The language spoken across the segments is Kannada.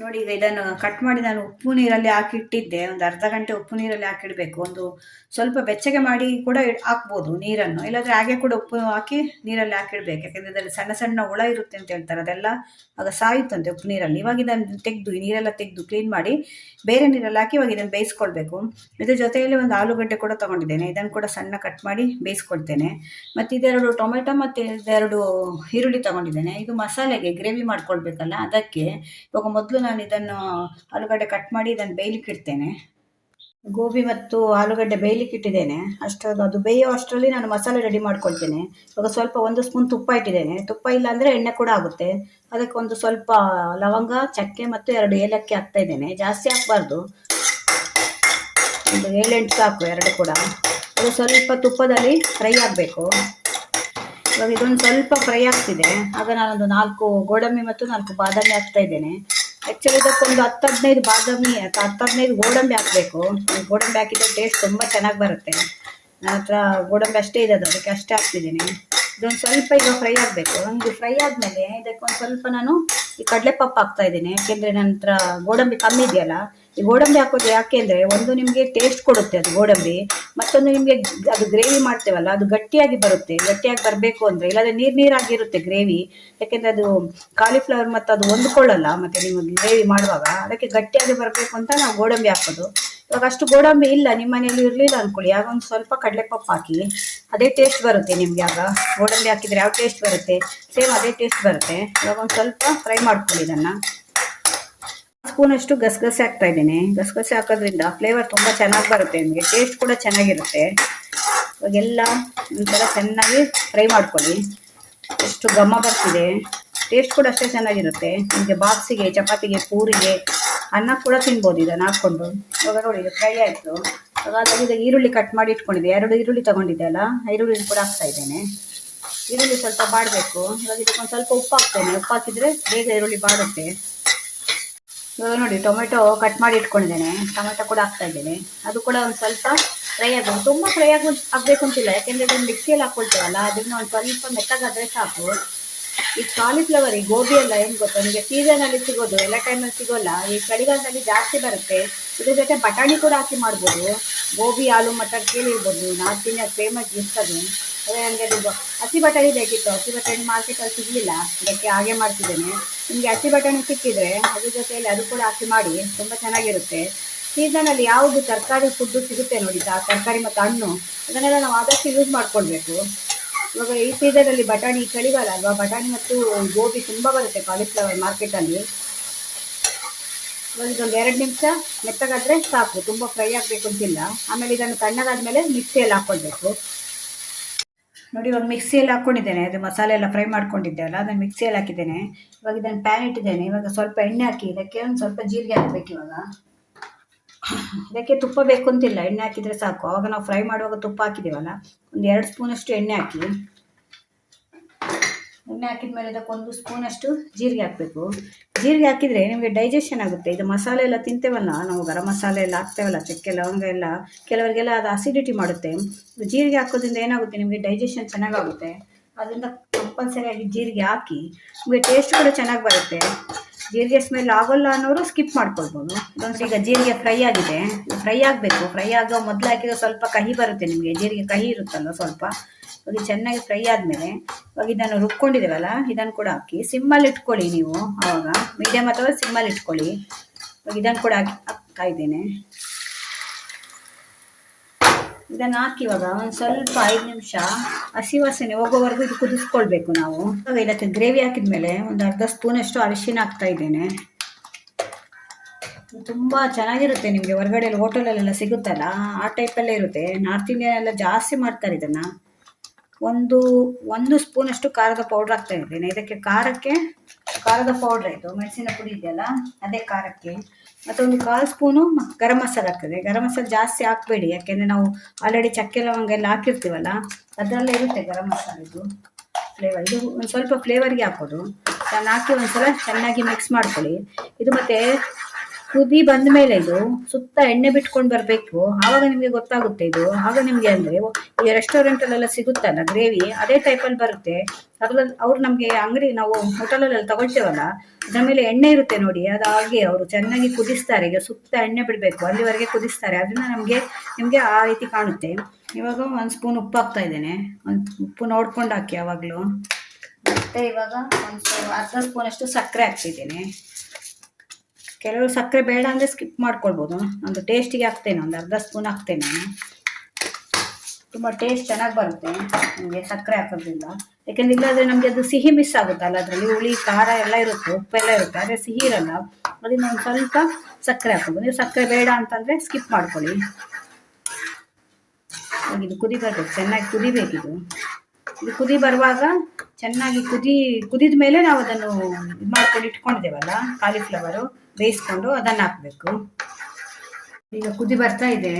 ನೋಡಿ ಈಗ ಇದನ್ನು ಕಟ್ ಮಾಡಿ ನಾನು ಉಪ್ಪು ನೀರಲ್ಲಿ ಹಾಕಿಟ್ಟಿದ್ದೆ. ಒಂದು ಅರ್ಧ ಗಂಟೆ ಉಪ್ಪು ನೀರಲ್ಲಿ ಹಾಕಿಡಬೇಕು. ಒಂದು ಸ್ವಲ್ಪ ಬೆಚ್ಚಗೆ ಮಾಡಿ ಕೂಡ ಹಾಕ್ಬೋದು ನೀರನ್ನು. ಇಲ್ಲಾಂದರೆ ಹಾಗೆ ಕೂಡ ಉಪ್ಪು ಹಾಕಿ ನೀರಲ್ಲಿ ಹಾಕಿಡ್ಬೇಕು. ಯಾಕಂದ್ರೆ ಇದರಲ್ಲಿ ಸಣ್ಣ ಸಣ್ಣ ಹುಳ ಇರುತ್ತೆ ಅಂತ ಹೇಳ್ತಾರೆ. ಅದೆಲ್ಲ ಆಗ ಸಾಯುತ್ತಂತೆ ಉಪ್ಪು ನೀರಲ್ಲಿ. ಇವಾಗ ಇದನ್ನು ತೆಗೆದು, ಈ ನೀರೆಲ್ಲ ತೆಗೆದು ಕ್ಲೀನ್ ಮಾಡಿ ಬೇರೆ ನೀರಲ್ಲಿ ಹಾಕಿ ಇವಾಗ ಇದನ್ನು ಬೇಯಿಸ್ಕೊಳ್ಬೇಕು. ಇದ್ರ ಜೊತೆಯಲ್ಲಿ ಒಂದು ಆಲೂಗಡ್ಡೆ ಕೂಡ ತೊಗೊಂಡಿದ್ದೇನೆ. ಇದನ್ನು ಕೂಡ ಸಣ್ಣ ಕಟ್ ಮಾಡಿ ಬೇಯಿಸ್ಕೊಳ್ತೇನೆ. ಮತ್ತು ಇದೆರಡು ಟೊಮೆಟೊ ಮತ್ತು ಇದೆರಡು ಈರುಳ್ಳಿ ತೊಗೊಂಡಿದ್ದೇನೆ. ಇದು ಮಸಾಲೆಗೆ ಗ್ರೇವಿ ಮಾಡ್ಕೊಳ್ಬೇಕಲ್ಲ ಅದಕ್ಕೆ ಇವಾಗ ಮೊದಲು ನಾನು ಇದನ್ನು ಆಲೂಗಡ್ಡೆ ಕಟ್ ಮಾಡಿ ಇದನ್ನು ಬೇಯಲಿಕ್ಕೆ ಇಡ್ತೇನೆ. ಗೋಬಿ ಮತ್ತು ಆಲೂಗಡ್ಡೆ ಬೇಯಲಿಕ್ಕೆ ಇಟ್ಟಿದ್ದೇನೆ. ಅಷ್ಟು ಅದು ಬೇಯೋ ಅಷ್ಟರಲ್ಲಿ ನಾನು ಮಸಾಲೆ ರೆಡಿ ಮಾಡ್ಕೊಳ್ತೇನೆ. ಇವಾಗ ಸ್ವಲ್ಪ ಒಂದು ಸ್ಪೂನ್ ತುಪ್ಪ ಇಟ್ಟಿದ್ದೇನೆ. ತುಪ್ಪ ಇಲ್ಲ ಅಂದರೆ ಎಣ್ಣೆ ಕೂಡ ಆಗುತ್ತೆ. ಅದಕ್ಕೆ ಒಂದು ಸ್ವಲ್ಪ ಲವಂಗ, ಚಕ್ಕೆ ಮತ್ತು ಎರಡು ಏಲಕ್ಕಿ ಹಾಕ್ತಾ ಇದ್ದೇನೆ. ಜಾಸ್ತಿ ಹಾಕಬಾರ್ದು. ಒಂದು ಏಳೆಂಟು ಸಾಕು, ಎರಡು ಕೂಡ. ಅದು ಸ್ವಲ್ಪ ತುಪ್ಪದಲ್ಲಿ ಫ್ರೈ ಆಗಬೇಕು. ಇವಾಗ ಇದೊಂದು ಸ್ವಲ್ಪ ಫ್ರೈ ಆಗ್ತಿದೆ. ಆಗ ನಾನೊಂದು ನಾಲ್ಕು ಗೋಡಂಬಿ ಮತ್ತು ನಾಲ್ಕು ಬಾದಾಮಿ ಹಾಕ್ತಾ ಇದ್ದೇನೆ. ಆ್ಯಕ್ಚುಲಿ ಇದಕ್ಕೊಂದು ಹತ್ತು ಹದಿನೈದು ಬಾದಾಮಿ ಅಥವಾ ಹತ್ತು ಗೋಡಂಬಿ ಹಾಕಬೇಕು. ಗೋಡಂಬಿ ಹಾಕಿದ್ರೆ ಟೇಸ್ಟ್ ತುಂಬ ಚೆನ್ನಾಗಿ ಬರುತ್ತೆ. ನನ್ನ ಹತ್ರ ಗೋಡಂಬಿ ಅಷ್ಟೇ ಇದೆ ಅದು, ಅದಕ್ಕೆ ಅಷ್ಟೇ ಹಾಕ್ತಿದ್ದೀನಿ. ಇದೊಂದು ಸ್ವಲ್ಪ ಈಗ ಫ್ರೈ ಆಗಬೇಕು. ಹಂಗೆ ಫ್ರೈ ಆದಮೇಲೆ ಇದಕ್ಕೆ ಒಂದು ಸ್ವಲ್ಪ ನಾನು ಈ ಕಡಲೆಪಪ್ಪು ಹಾಕ್ತಾ ಇದ್ದೀನಿ. ಯಾಕೆಂದರೆ ನನ್ನ ಹತ್ರ ಗೋಡಂಬಿ ಕಮ್ಮಿ ಇದೆಯಲ್ಲ ಈ ಗೋಡಂಬಿ ಹಾಕೋದು ಯಾಕೆ ಅಂದರೆ ಒಂದು ನಿಮಗೆ ಟೇಸ್ಟ್ ಕೊಡುತ್ತೆ ಅದು ಗೋಡಂಬಿ, ಮತ್ತೊಂದು ನಿಮಗೆ ಅದು ಗ್ರೇವಿ ಮಾಡ್ತೇವಲ್ಲ, ಅದು ಗಟ್ಟಿಯಾಗಿ ಬರುತ್ತೆ. ಗಟ್ಟಿಯಾಗಿ ಬರಬೇಕು ಅಂದರೆ, ಇಲ್ಲಾಂದರೆ ನೀರು ನೀರಾಗಿರುತ್ತೆ ಗ್ರೇವಿ ಯಾಕೆಂದರೆ ಅದು ಕಾಲಿಫ್ಲವರ್ ಮತ್ತು ಅದು ಹೊಂದ್ಕೊಳ್ಳಲ್ಲ, ಮತ್ತು ನಿಮಗೆ ಗ್ರೇವಿ ಮಾಡುವಾಗ. ಅದಕ್ಕೆ ಗಟ್ಟಿಯಾಗಿ ಬರಬೇಕು ಅಂತ ನಾವು ಗೋಡಂಬಿ ಹಾಕೋದು. ಇವಾಗ ಅಷ್ಟು ಗೋಡಂಬಿ ಇಲ್ಲ ನಿಮ್ಮ ಮನೆಯಲ್ಲಿ ಇರಲಿಲ್ಲ ಅಂದ್ಕೊಳ್ಳಿ ಆಗ ಒಂದು ಸ್ವಲ್ಪ ಕಡಲೆಪಪ್ಪು ಹಾಕಿ, ಅದೇ ಟೇಸ್ಟ್ ಬರುತ್ತೆ ನಿಮಗೆ ಆಗ. ಗೋಡಂಬಿ ಹಾಕಿದರೆ ಯಾವ ಟೇಸ್ಟ್ ಬರುತ್ತೆ? ಸೇಮ್ ಅದೇ ಟೇಸ್ಟ್ ಬರುತ್ತೆ. ಇವಾಗ ಒಂದು ಸ್ವಲ್ಪ ಫ್ರೈ ಮಾಡ್ಕೊಳ್ಳಿ ಇದನ್ನು. ಸ್ಪೂನಷ್ಟು ಗಸಗಸೆ ಹಾಕ್ತಾ ಇದ್ದೀನಿ. ಗಸಗಸೆ ಹಾಕೋದ್ರಿಂದ ಫ್ಲೇವರ್ ತುಂಬ ಚೆನ್ನಾಗಿ ಬರುತ್ತೆ. ನಿಮಗೆ ಟೇಸ್ಟ್ ಕೂಡ ಚೆನ್ನಾಗಿರುತ್ತೆ. ಇವಾಗೆಲ್ಲ ಒಂಥರ ಚೆನ್ನಾಗಿ ಫ್ರೈ ಮಾಡ್ಕೊಳ್ಳಿ. ಎಷ್ಟು ಘಮ ಬರ್ತಿದೆ. ಟೇಸ್ಟ್ ಕೂಡ ಅಷ್ಟೇ ಚೆನ್ನಾಗಿರುತ್ತೆ. ನಿಮಗೆ ಬಾಕ್ಸಿಗೆ, ಚಪಾತಿಗೆ, ಪೂರಿಗೆ ಅನ್ನ ಕೂಡ ತಿನ್ಬೋದು ಇದನ್ನು ಹಾಕ್ಕೊಂಡು. ಇವಾಗ ನೋಡಿ, ಇದು ಫ್ರೈ ಆಯಿತು. ಇವಾಗ ಈಗ ಈರುಳ್ಳಿ ಕಟ್ ಮಾಡಿ ಇಟ್ಕೊಂಡಿದ್ದೆ. ಎರಡು ಈರುಳ್ಳಿ ತೊಗೊಂಡಿದ್ದೆ ಅಲ್ಲ ಈರುಳ್ಳಿ ಕೂಡ ಹಾಕ್ತಾ ಇದ್ದೇನೆ. ಈರುಳ್ಳಿ ಸ್ವಲ್ಪ ಬಾಡಬೇಕು. ಇವಾಗ ಇದಕ್ಕೊಂದು ಸ್ವಲ್ಪ ಉಪ್ಪು ಹಾಕ್ತೇನೆ. ಉಪ್ಪು ಹಾಕಿದರೆ ಬೇಗ ಈರುಳ್ಳಿ ಬಾಡುತ್ತೆ. ಇವಾಗ ನೋಡಿ, ಟೊಮೆಟೊ ಕಟ್ ಮಾಡಿ ಇಟ್ಕೊಂಡಿದ್ದೇನೆ. ಟೊಮೆಟೊ ಕೂಡ ಹಾಕ್ತಾ ಇದ್ದೇನೆ. ಅದು ಕೂಡ ಒಂದು ಸ್ವಲ್ಪ ಫ್ರೈ ಆಗಬೇಕು ತುಂಬ ಫ್ರೈ ಆಗ ಆಗಬೇಕು ಅಂತಿಲ್ಲ ಯಾಕೆಂದರೆ ಇದನ್ನು ಮಿಕ್ಸಿಯಲ್ಲಿ ಹಾಕೊಳ್ತೇವಲ್ಲ, ಅದನ್ನು ಒಂದು ಸ್ವಲ್ಪ ಮೆತ್ತಗಾದ್ರೆ ಸಾಕು. ಈ ಕಾಲಿಫ್ಲವರ್ ಈ ಗೋಬಿ ಎಲ್ಲ ಏನು ಗೊತ್ತಾ? ನಿಮಗೆ ಸೀಸನಲ್ಲಿ ಸಿಗೋದು, ಎಲ್ಲ ಟೈಮಲ್ಲಿ ಸಿಗೋಲ್ಲ, ಈ ಚಳಿಗಾಲದಲ್ಲಿ ಜಾಸ್ತಿ ಬರುತ್ತೆ. ಇದ್ರ ಜೊತೆ ಬಟಾಣಿ ಕೂಡ ಹಾಕಿ ಮಾಡ್ಬೋದು. ಗೋಬಿ, ಆಲೂ ಮಟರ್ ಕೇಳಿರ್ಬೋದು ನಾರ್ತ್ ಇಂಡಿಯಾ ಫೇಮಸ್ ಡಿಶ್ ಅದು. ಅದೇ ನನಗೆ ಅದು ಹಸಿ ಬಟಾಣಿ ಬೇಕಿತ್ತು. ಹಸಿ ಬಟಾಣಿ ಮಾರ್ಕೆಟಲ್ಲಿ ಸಿಗಲಿಲ್ಲ. ಅದಕ್ಕೆ ಹಾಗೆ ಮಾಡ್ತಿದ್ದೇನೆ. ನಿಮಗೆ ಹಸಿ ಬಟಾಣಿ ಸಿಕ್ಕಿದ್ರೆ ಅದ್ರ ಜೊತೆಯಲ್ಲಿ ಅದು ಕೂಡ ಹಾಕಿ ಮಾಡಿ, ತುಂಬ ಚೆನ್ನಾಗಿರುತ್ತೆ. ಸೀಸನಲ್ಲಿ ಯಾವುದು ತರಕಾರಿ ಫುಡ್ಡು ಸಿಗುತ್ತೆ ನೋಡಿ ಆ ತರಕಾರಿ ಮತ್ತು ಹಣ್ಣು, ಅದನ್ನೆಲ್ಲ ನಾವು ಆದಷ್ಟು ಯೂಸ್ ಮಾಡ್ಕೊಳ್ಬೇಕು. ಇವಾಗ ಈ ಸೀಸನಲ್ಲಿ ಬಟಾಣಿ ಚಳಿಗಾಲ ಅಲ್ವಾ? ಬಟಾಣಿ ಮತ್ತು ಗೋಬಿ ತುಂಬ ಬರುತ್ತೆ ಕಾಲಿಫ್ಲವರ್ ಮಾರ್ಕೆಟಲ್ಲಿ ಇವಾಗ ಇದೊಂದು ಎರಡು ನಿಮಿಷ, ಮೆತ್ತಗಾದರೆ ಸಾಕು, ತುಂಬ ಫ್ರೈ ಆಗಬೇಕು ಅಂತಿಲ್ಲ. ಆಮೇಲೆ ಇದನ್ನು ತಣ್ಣಗಾದ್ಮೇಲೆ ಮಿಕ್ಸಿಯಲ್ಲಿ ಹಾಕ್ಕೊಳ್ಬೇಕು ನೋಡಿ, ಇವಾಗ ಮಿಕ್ಸಿಯಲ್ಲಿ ಹಾಕ್ಕೊಂಡಿದ್ದೇನೆ ಅದು ಮಸಾಲೆ ಎಲ್ಲ ಫ್ರೈ ಮಾಡ್ಕೊಂಡಿದ್ದೆ ಅಲ್ಲ, ಅದನ್ನು ಮಿಕ್ಸಿಯಲ್ಲಿ ಹಾಕಿದ್ದೇನೆ. ಇವಾಗ ಇದನ್ನು ಪ್ಯಾನ್ ಇಟ್ಟಿದ್ದೇನೆ. ಇವಾಗ ಸ್ವಲ್ಪ ಎಣ್ಣೆ ಹಾಕಿ, ಇದಕ್ಕೆ ಒಂದು ಸ್ವಲ್ಪ ಜೀರಿಗೆ ಹಾಕ್ಬೇಕು ಇವಾಗ. ಇದಕ್ಕೆ ತುಪ್ಪ ಬೇಕು ಅಂತಿಲ್ಲ ಎಣ್ಣೆ ಹಾಕಿದರೆ ಸಾಕು. ಆವಾಗ ನಾವು ಫ್ರೈ ಮಾಡುವಾಗ ತುಪ್ಪ ಹಾಕಿದ್ದೀವಲ್ಲ ಒಂದು ಎರಡು ಸ್ಪೂನಷ್ಟು ಎಣ್ಣೆ ಹಾಕಿ. ಎಣ್ಣೆ ಹಾಕಿದ ಮೇಲೆ ಇದಕ್ಕೊಂದು ಸ್ಪೂನಷ್ಟು ಜೀರಿಗೆ ಹಾಕಬೇಕು. ಜೀರಿಗೆ ಹಾಕಿದರೆ ನಿಮಗೆ ಡೈಜೆಷನ್ ಆಗುತ್ತೆ. ಇದು ಮಸಾಲೆ ಎಲ್ಲ ತಿಂತೇವಲ್ಲ, ನಾವು ಗರಂ ಮಸಾಲೆ ಎಲ್ಲ ಹಾಕ್ತೇವಲ್ಲ, ಚಕ್ಕೆ ಲವಂಗ ಎಲ್ಲ, ಕೆಲವರಿಗೆಲ್ಲ ಅದು ಅಸಿಡಿಟಿ ಮಾಡುತ್ತೆ. ಜೀರಿಗೆ ಹಾಕೋದ್ರಿಂದ ಏನಾಗುತ್ತೆ, ನಿಮಗೆ ಡೈಜೆಷನ್ ಚೆನ್ನಾಗಾಗುತ್ತೆ. ಅದರಿಂದ ಕಂಪಲ್ಸರಿಯಾಗಿ ಜೀರಿಗೆ ಹಾಕಿ, ನಿಮಗೆ ಟೇಸ್ಟ್ ಕೂಡ ಚೆನ್ನಾಗಿ ಬರುತ್ತೆ. ಜೀರಿಗೆ ಸ್ಮೆಲ್ ಆಗೋಲ್ಲ ಅನ್ನೋರು ಸ್ಕಿಪ್ ಮಾಡ್ಕೊಳ್ಬೋದು. ಇದೊಂದು ಈಗ ಜೀರಿಗೆ ಫ್ರೈ ಆಗಿದೆ. ಫ್ರೈ ಆಗಬೇಕು. ಫ್ರೈ ಆಗೋ ಮೊದಲು ಹಾಕಿದ್ರೆ ಸ್ವಲ್ಪ ಕಹಿ ಬರುತ್ತೆ ನಿಮಗೆ. ಜೀರಿಗೆ ಕಹಿ ಇರುತ್ತಲ್ಲ ಸ್ವಲ್ಪ. ಅದು ಚೆನ್ನಾಗಿ ಫ್ರೈ ಆದಮೇಲೆ ಇವಾಗ ಇದನ್ನು ರುಬ್ಕೊಂಡಿದ್ದೀವಲ್ಲ ಇದನ್ನು ಕೂಡ ಹಾಕಿ. ಸಿಮ್ಮಲ್ಲಿ ಇಟ್ಕೊಳ್ಳಿ ನೀವು ಆವಾಗ ಮೀಡಿಯಮ್ ಅಥವಾ ಸಿಮ್ಮಲ್ಲಿ ಇಟ್ಕೊಳ್ಳಿ. ಇವಾಗ ಇದನ್ನು ಕೂಡ ಹಾಕಿ ಹಾಕ್ತಾ ಇದ್ದೇನೆ. ಇದನ್ನು ಹಾಕಿ ಇವಾಗ ಒಂದು ಸ್ವಲ್ಪ ಐದು ನಿಮಿಷ ಹಸಿ ವಾಸನೆ ಹೋಗೋವರೆಗೂ ಇದು ಕುದಿಸ್ಕೊಳ್ಬೇಕು ನಾವು. ಇದಕ್ಕೆ ಗ್ರೇವಿ ಹಾಕಿದ್ಮೇಲೆ ಒಂದು ಅರ್ಧ ಸ್ಪೂನ್ ಅಷ್ಟು ಅರಿಶಿನ ಹಾಕ್ತಾ ಇದ್ದೇನೆ. ಇದು ತುಂಬ ಚೆನ್ನಾಗಿರುತ್ತೆ ನಿಮಗೆ ಹೊರಗಡೆ ಹೋಟೆಲಲ್ಲೆಲ್ಲ ಸಿಗುತ್ತಲ್ಲ, ಆ ಟೈಪಲ್ಲೇ ಇರುತ್ತೆ. ನಾರ್ತ್ ಇಂಡಿಯನ್ ಎಲ್ಲ ಜಾಸ್ತಿ ಮಾಡ್ತಾರೆ ಇದನ್ನು. ಒಂದು ಒಂದು ಸ್ಪೂನ್ ಅಷ್ಟು ಖಾರದ ಪೌಡರ್ ಹಾಕ್ತಾ ಇದ್ದೇನೆ. ಇದಕ್ಕೆ ಖಾರಕ್ಕೆ ಖಾರದ ಪೌಡ್ರ್ ಇದು ಮೆಣಸಿನ ಪುಡಿ ಇದೆಯಲ್ಲ, ಅದೇ ಖಾರಕ್ಕೆ. ಮತ್ತು ಒಂದು ಕಾಲು ಸ್ಪೂನು ಗರಂ ಮಸಾಲ ಆಗ್ತದೆ ಗರಂ ಮಸಾಲ ಜಾಸ್ತಿ ಹಾಕಬೇಡಿ, ಯಾಕೆಂದರೆ ನಾವು ಆಲ್ರೆಡಿ ಚಕ್ಕೆ ಲವಂಗ ಎಲ್ಲ ಹಾಕಿರ್ತೀವಲ್ಲ, ಅದರಲ್ಲೇ ಇರುತ್ತೆ ಗರಂ ಮಸಾಲ ಇದು. ಫ್ಲೇವರ್ ಇದು ಒಂದು ಸ್ವಲ್ಪ ಫ್ಲೇವರ್ಗೆ ಹಾಕೋದು. ನಾನು ಹಾಕಿ ಒಂದು ಸಲ ಚೆನ್ನಾಗಿ ಮಿಕ್ಸ್ ಮಾಡ್ಕೊಳ್ಳಿ. ಇದು ಮತ್ತು ಕುದಿ ಬಂದ ಮೇಲೆ ಇದು ಸುತ್ತ ಎಣ್ಣೆ ಬಿಟ್ಕೊಂಡು ಬರಬೇಕು. ಆವಾಗ ನಿಮಗೆ ಗೊತ್ತಾಗುತ್ತೆ ಇದು. ಆಗ ನಿಮಗೆ ಅಂದ್ರೆ ಈ ರೆಸ್ಟೋರೆಂಟ್ ಅಲ್ಲೆಲ್ಲ ಸಿಗುತ್ತಲ್ಲ ಗ್ರೇವಿ, ಅದೇ ಟೈಪಲ್ಲಿ ಬರುತ್ತೆ. ಅದ್ರಲ್ಲಿ ಅವ್ರು ನಮಗೆ ಅಂಗಡಿ ನಾವು ಹೋಟೆಲಲ್ಲೆಲ್ಲ ತಗೊಳ್ತೇವಲ್ಲ, ಅದ್ರ ಮೇಲೆ ಎಣ್ಣೆ ಇರುತ್ತೆ ನೋಡಿ, ಅದು ಹಾಗೆ ಅವರು ಚೆನ್ನಾಗಿ ಕುದಿಸ್ತಾರೆ. ಈಗ ಸುತ್ತ ಎಣ್ಣೆ ಬಿಡಬೇಕು, ಅಲ್ಲಿವರೆಗೆ ಕುದಿಸ್ತಾರೆ. ಅದನ್ನ ನಮಗೆ, ನಿಮಗೆ ಆ ರೀತಿ ಕಾಣುತ್ತೆ. ಇವಾಗ ಒಂದು ಸ್ಪೂನ್ ಉಪ್ಪು ಹಾಕ್ತಾ ಇದ್ದೇನೆ. ಒಂದು ಉಪ್ಪು ನೋಡ್ಕೊಂಡು ಹಾಕಿ ಯಾವಾಗಲೂ. ಮತ್ತೆ ಇವಾಗ ಒಂದು ಅರ್ಧ ಸ್ಪೂನಷ್ಟು ಸಕ್ಕರೆ ಹಾಕ್ತಿದ್ದೇನೆ. ಕೆಲವರು ಸಕ್ಕರೆ ಬೇಡ ಅಂದರೆ ಸ್ಕಿಪ್ ಮಾಡ್ಕೊಳ್ಬೋದು. ಒಂದು ಟೇಸ್ಟಿಗೆ ಹಾಕ್ತೇನೆ, ಒಂದು ಅರ್ಧ ಸ್ಪೂನ್ ಹಾಕ್ತೇನೆ ನಾನು. ತುಂಬ ಟೇಸ್ಟ್ ಚೆನ್ನಾಗಿ ಬರುತ್ತೆ ನಿಮಗೆ ಸಕ್ಕರೆ ಹಾಕೋದ್ರಿಂದ. ಯಾಕೆಂದ್ರೆ ಇಲ್ಲಾದರೆ ನಮಗೆ ಅದು ಸಿಹಿ ಮಿಸ್ ಆಗುತ್ತಲ್ಲ, ಅದರಲ್ಲಿ ಹುಳಿ, ಖಾರ ಎಲ್ಲ ಇರುತ್ತೆ ಉಪ್ಪೆಲ್ಲ ಇರುತ್ತೆ, ಆದರೆ ಸಿಹಿ ಇರಲ್ಲ. ಅದನ್ನ ಒಂದು ಸ್ವಲ್ಪ ಸಕ್ಕರೆ ಹಾಕೋದು ನೀವು ಸಕ್ಕರೆ ಬೇಡ ಅಂತಂದರೆ ಸ್ಕಿಪ್ ಮಾಡ್ಕೊಳ್ಳಿ. ಇದು ಕುದಿ ಬರಬೇಕು ಚೆನ್ನಾಗಿ ಕುದಿಬೇಕಿದು ಇದು. ಕುದಿ ಬರುವಾಗ ಚೆನ್ನಾಗಿ ಕುದಿ ಕುದಿದ ಮೇಲೆ ನಾವು ಅದನ್ನು ಇದು ಮಾಡ್ಕೊಂಡು ಇಟ್ಕೊಂಡಿದ್ದೇವಲ್ಲ ಕಾಲಿಫ್ಲವರು ಬೇಯಿಸ್ಕೊಂಡು ಅದನ್ನು ಹಾಕಬೇಕು. ಈಗ ಕುದಿ ಬರ್ತಾ ಇದೆ.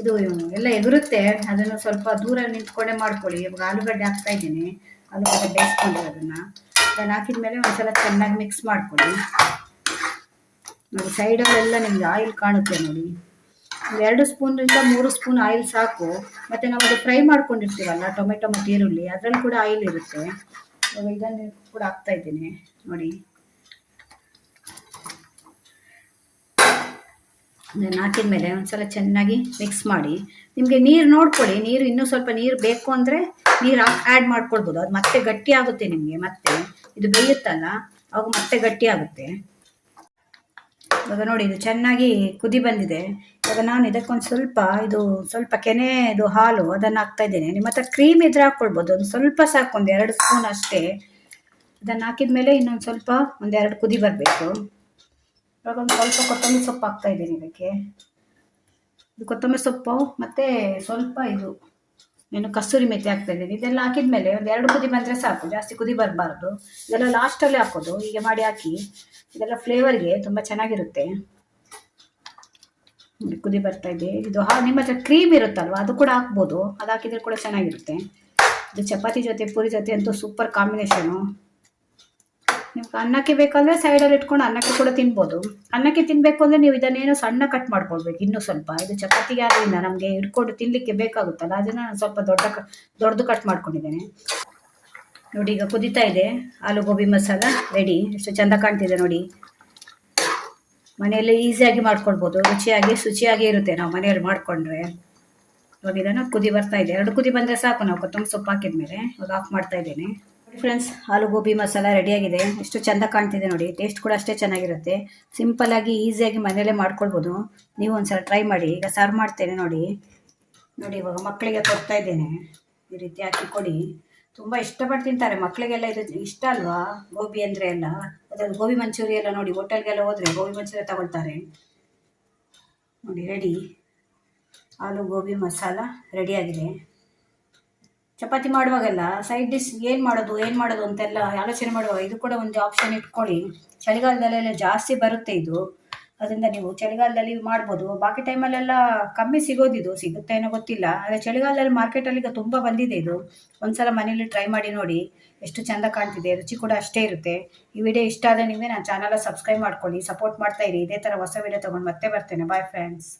ಇದು ಎಲ್ಲ ಎಗುರುತ್ತೆ. ಅದನ್ನು ಸ್ವಲ್ಪ ದೂರ ನಿಂತ್ಕೊಂಡೇ ಮಾಡ್ಕೊಳ್ಳಿ. ಇವಾಗ ಆಲೂಗಡ್ಡೆ ಹಾಕ್ತಾ ಇದ್ದೀನಿ. ಆಲೂಗಡ್ಡೆ ಬೇಯಿಸ್ಕೊಂಡು ಅದನ್ನು. ಹಾಕಿದ ಮೇಲೆ ಒಂದ್ಸಲ ಚೆನ್ನಾಗಿ ಮಿಕ್ಸ್ ಮಾಡ್ಕೊಳ್ಳಿ. ನೋಡಿ ಸೈಡಲ್ಲೆಲ್ಲ ನಿಮಗೆ ಆಯಿಲ್ ಕಾಣುತ್ತೆ ನೋಡಿ. ಎರಡು ಸ್ಪೂನಿಂದ ಮೂರು ಸ್ಪೂನ್ ಆಯಿಲ್ ಸಾಕು. ಮತ್ತು ನಾವು ಅದು ಫ್ರೈ ಮಾಡ್ಕೊಂಡಿರ್ತೀವಲ್ಲ, ಟೊಮೆಟೊ ಮತ್ತು ಈರುಳ್ಳಿ, ಅದರಲ್ಲಿ ಕೂಡ ಆಯಿಲ್ ಇರುತ್ತೆ. ಇವಾಗ ಇದನ್ನು ಕೂಡ ಹಾಕ್ತಾ ಇದ್ದೀನಿ. ನೋಡಿ. ಅದನ್ನು ಹಾಕಿದ ಮೇಲೆ ಒಂದ್ಸಲ ಚೆನ್ನಾಗಿ ಮಿಕ್ಸ್ ಮಾಡಿ. ನಿಮಗೆ ನೀರು ನೋಡ್ಕೊಳ್ಳಿ ನೀರು ಇನ್ನೂ ಸ್ವಲ್ಪ ನೀರು ಬೇಕು ಅಂದರೆ ನೀರು ಆ್ಯಡ್ ಮಾಡ್ಕೊಳ್ಬೋದು ಅದು ಮತ್ತೆ ಗಟ್ಟಿ ಆಗುತ್ತೆ ನಿಮಗೆ, ಮತ್ತೆ. ಇದು ಬೇಯುತ್ತಲ್ಲ, ಅವಾಗ ಮತ್ತೆ ಗಟ್ಟಿ ಆಗುತ್ತೆ. ಇವಾಗ ನೋಡಿ, ಇದು ಚೆನ್ನಾಗಿ ಕುದಿ ಬಂದಿದೆ. ಇವಾಗ ನಾನು ಇದಕ್ಕೊಂದು ಸ್ವಲ್ಪ, ಇದು ಸ್ವಲ್ಪ ಕೆನೆ, ಇದು ಹಾಲು, ಅದನ್ನು ಹಾಕ್ತಾ ಇದ್ದೇನೆ. ನಿಮ್ಮ ಹತ್ರ ಕ್ರೀಮ್ ಇದ್ರೆ ಹಾಕ್ಕೊಳ್ಬೋದು ಒಂದು ಸ್ವಲ್ಪ ಸಾಕು ಒಂದು ಎರಡು ಸ್ಪೂನ್ ಅಷ್ಟೇ. ಅದನ್ನು ಹಾಕಿದ ಮೇಲೆ ಇನ್ನೊಂದು ಸ್ವಲ್ಪ, ಒಂದೆರಡು ಕುದಿ ಬರಬೇಕು. ಇವಾಗ ಒಂದು ಸ್ವಲ್ಪ ಕೊತ್ತಂಬರಿ ಸೊಪ್ಪು ಹಾಕ್ತಾ ಇದ್ದೀನಿ ಇದಕ್ಕೆ. ಇದು ಕೊತ್ತಂಬರಿ ಸೊಪ್ಪು, ಮತ್ತು ಸ್ವಲ್ಪ ಇದು ಏನು ಕಸ್ತೂರಿ ಮೆಥಿ ಹಾಕ್ತಾ ಇದ್ದೀನಿ. ಇದೆಲ್ಲ ಹಾಕಿದ ಮೇಲೆ ಒಂದು ಎರಡು ಕುದಿ ಬಂದರೆ ಸಾಕು, ಜಾಸ್ತಿ ಕುದಿ ಬರಬಾರ್ದು. ಇದೆಲ್ಲ ಲಾಸ್ಟಲ್ಲಿ ಹಾಕೋದು, ಹೀಗೆ ಮಾಡಿ ಹಾಕಿ. ಇದೆಲ್ಲ ಫ್ಲೇವರ್ಗೆ ತುಂಬ ಚೆನ್ನಾಗಿರುತ್ತೆ. ಕುದಿ ಬರ್ತಾ ಇದೆ. ಇದು ಹಾ, ನಿಮ್ಮ ಹತ್ರ ಕ್ರೀಮ್ ಇರುತ್ತಲ್ವ, ಅದು ಕೂಡ ಹಾಕ್ಬೋದು. ಅದು ಹಾಕಿದ್ರೆ ಕೂಡ ಚೆನ್ನಾಗಿರುತ್ತೆ. ಇದು ಚಪಾತಿ ಜೊತೆ, ಪೂರಿ ಜೊತೆ ಅಂತೂ ಸೂಪರ್ ಕಾಂಬಿನೇಷನು ನಿಮ್ಗೆ ಅನ್ನಕ್ಕೆ ಬೇಕಾದರೆ ಸೈಡಲ್ಲಿ ಇಟ್ಕೊಂಡು ಅನ್ನಕ್ಕೆ ಕೂಡ ತಿನ್ಬೋದು. ಅನ್ನಕ್ಕೆ ತಿನ್ನಬೇಕು ಅಂದರೆ ನೀವು ಇದನ್ನೇನು ಸಣ್ಣ ಕಟ್ ಮಾಡ್ಕೊಳ್ಬೇಕು, ಇನ್ನೂ ಸ್ವಲ್ಪ. ಇದು ಚಪಾತಿಗೆ ಆದ್ರಿಂದ ನಮಗೆ ಇಟ್ಕೊಂಡು ತಿನ್ನಲಿಕ್ಕೆ ಬೇಕಾಗುತ್ತಲ್ಲ, ಅದನ್ನು ನಾನು ಸ್ವಲ್ಪ ದೊಡ್ಡ ದೊಡ್ಡದು ಕಟ್ ಮಾಡ್ಕೊಂಡಿದ್ದೇನೆ. ನೋಡಿ, ಈಗ ಕುದೀತಾ ಇದೆ, ಆಲೂ ಗೋಬಿ ಮಸಾಲ ರೆಡಿ ಎಷ್ಟು ಚಂದ ಕಾಣ್ತಿದೆ ನೋಡಿ. ಮನೆಯಲ್ಲಿ ಈಸಿಯಾಗಿ ಮಾಡ್ಕೊಳ್ಬೋದು. ರುಚಿಯಾಗಿ, ಶುಚಿಯಾಗಿ ಇರುತ್ತೆ ನಾವು ಮನೆಯಲ್ಲಿ ಮಾಡಿಕೊಂಡ್ರೆ. ಇವಾಗ ಇದನ್ನು ಕುದಿ ಬರ್ತಾ ಇದೆ. ಎರಡು ಕುದಿ ಬಂದರೆ ಸಾಕು, ನಾವು ಕೊತ್ತಂಬರಿ ಸೊಪ್ಪು ಹಾಕಿದ್ಮೇಲೆ ಇವಾಗ ಆಫ್ ಮಾಡ್ತಾ ಇದ್ದೇನೆ. ಫ್ರೆಂಡ್ಸ್ ಆಲೂ ಗೋಬಿ ಮಸಾಲ ರೆಡಿಯಾಗಿದೆ ಎಷ್ಟು ಚೆಂದ ಕಾಣ್ತಿದೆ ನೋಡಿ. ಟೇಸ್ಟ್ ಕೂಡ ಅಷ್ಟೇ ಚೆನ್ನಾಗಿರುತ್ತೆ. ಸಿಂಪಲ್ಲಾಗಿ ಈಸಿಯಾಗಿ ಮನೆಯಲ್ಲೇ ಮಾಡ್ಕೊಳ್ಬೋದು. ನೀವು ಒಂದ್ಸಲ ಟ್ರೈ ಮಾಡಿ. ಈಗ ಸರ್ವ್ ಮಾಡ್ತೇನೆ ನೋಡಿ. ನೋಡಿ, ಇವಾಗ ಮಕ್ಕಳಿಗೆ ಕೊಡ್ತಾ ಇದ್ದೇನೆ. ಈ ರೀತಿ ಹಾಕಿ ಕೊಡಿ. ತುಂಬ ಇಷ್ಟಪಟ್ಟು ತಿಂತಾರೆ. ಮಕ್ಕಳಿಗೆಲ್ಲ ಇದು ಇಷ್ಟ ಅಲ್ವಾ? ಗೋಬಿ ಅಂದರೆ ಎಲ್ಲ. ಅದ್ರಲ್ಲಿ ಗೋಬಿ ಮಂಚೂರಿ ಎಲ್ಲ ನೋಡಿ. ಹೋಟೆಲ್ಗೆಲ್ಲ ಹೋದರೆ ಗೋಬಿ ಮಂಚೂರಿ ತಗೊಳ್ತಾರೆ. ನೋಡಿ ರೆಡಿ ಆಲೂ ಗೋಬಿ ಮಸಾಲ ರೆಡಿಯಾಗಿದೆ ಚಪಾತಿ ಮಾಡುವಾಗೆಲ್ಲ ಸೈಡ್ ಡಿಶ್ ಏನು ಮಾಡೋದು ಏನು ಮಾಡೋದು ಅಂತೆಲ್ಲ ಆಲೋಚನೆ ಮಾಡುವಾಗ ಇದು ಕೂಡ ಒಂದು ಆಪ್ಷನ್ ಇಟ್ಕೊಳ್ಳಿ. ಚಳಿಗಾಲದಲ್ಲೆಲ್ಲ ಜಾಸ್ತಿ ಬರುತ್ತೆ ಇದು. ಅದರಿಂದ ನೀವು ಚಳಿಗಾಲದಲ್ಲಿ ಮಾಡ್ಬೋದು. ಬಾಕಿ ಟೈಮಲ್ಲೆಲ್ಲ ಕಮ್ಮಿ ಸಿಗೋದಿದು ಸಿಗುತ್ತೆ ಏನೋ ಗೊತ್ತಿಲ್ಲ. ಆದರೆ ಚಳಿಗಾಲದಲ್ಲಿ ಮಾರ್ಕೆಟಲ್ಲಿ ಈಗ ತುಂಬ ಬಂದಿದೆ ಇದು. ಒಂದ್ಸಲ ಮನೇಲಿ ಟ್ರೈ ಮಾಡಿ ನೋಡಿ. ಎಷ್ಟು ಚೆಂದ ಕಾಣ್ತಿದೆ. ರುಚಿ ಕೂಡ ಅಷ್ಟೇ ಇರುತ್ತೆ. ಈ ವಿಡಿಯೋ ಇಷ್ಟ ಆದರೆ ನಿಮಗೆ ನನ್ನ ಚಾನಲ್ ಸಬ್ಸ್ಕ್ರೈಬ್ ಮಾಡ್ಕೊಳ್ಳಿ. ಸಪೋರ್ಟ್ ಮಾಡ್ತಾ ಇರಿ. ಇದೇ ಥರ ಹೊಸ ವಿಡಿಯೋ ತೊಗೊಂಡು ಮತ್ತೆ ಬರ್ತೇನೆ. Bye friends